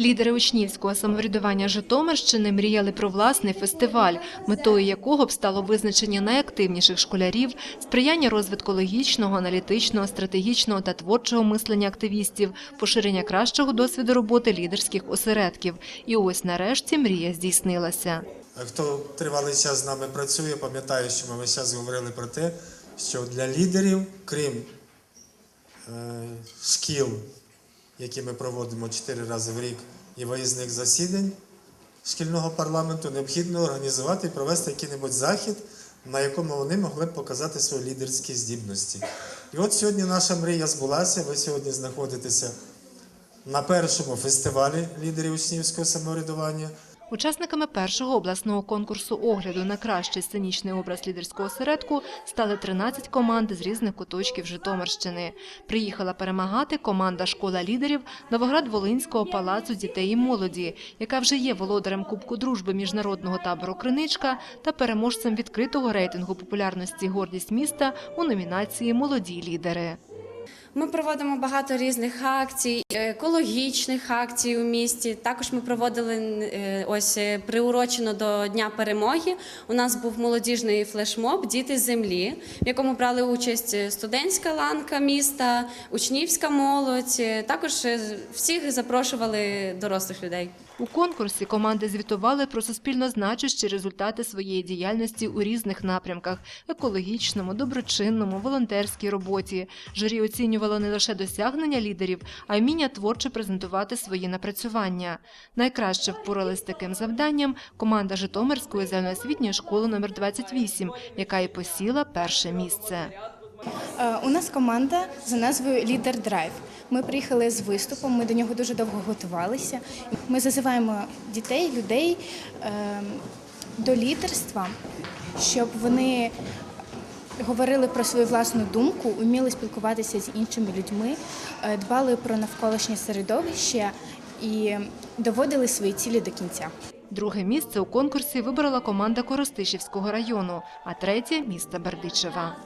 Лідери учнівського самоврядування Житомирщини мріяли про власний фестиваль, метою якого б стало визначення найактивніших школярів, сприяння розвитку логічного, аналітичного, стратегічного та творчого мислення активістів, поширення кращого досвіду роботи лідерських осередків. І ось нарешті мрія здійснилася. Хто тривалий час з нами працює, пам'ятає, що ми весь час говорили про те, що для лідерів, крім е, шкіл, які ми проводимо 4 рази в рік, і виїзних засідань шкільного парламенту, необхідно організувати і провести який-небудь захід, на якому вони могли б показати свої лідерські здібності. І от сьогодні наша мрія збулася. Ви сьогодні знаходитеся на першому фестивалі лідерів учнівського самоврядування. Учасниками першого обласного конкурсу огляду на кращий сценічний образ лідерського осередку стали 13 команд з різних куточків Житомирщини. Приїхала перемагати команда Школа лідерів Новоград-Волинського палацу дітей і молоді, яка вже є володарем Кубку дружби міжнародного табору Криничка та переможцем відкритого рейтингу популярності Гордість міста у номінації Молоді лідери. Ми проводимо багато різних акцій, е, екологічних акцій у місті. Також ми проводили е, ось е, приурочено до Дня перемоги. У нас був молодіжний флешмоб Діти землі, в якому брали участь студентська ланка міста, учнівська молодь. Також всіх запрошували дорослих людей. У конкурсі команди звітували про суспільно значущі результати своєї діяльності у різних напрямках – екологічному, доброчинному, волонтерській роботі. Журі оцінювало не лише досягнення лідерів, а й вміння творчо презентувати свої напрацювання. Найкраще впоралась з таким завданням команда Житомирської загальноосвітньої школи номер 28, яка і посіла перше місце. Е, У нас команда за назвою Лідер Драйв. Ми приїхали з виступом, ми до нього дуже довго готувалися. Ми зазиваємо дітей, людей е, до лідерства, щоб вони говорили про свою власну думку, вміли спілкуватися з іншими людьми, е, дбали про навколишнє середовище і доводили свої цілі до кінця. Друге місце у конкурсі вибрала команда Коростишівського району, а третє – міста Бердичева.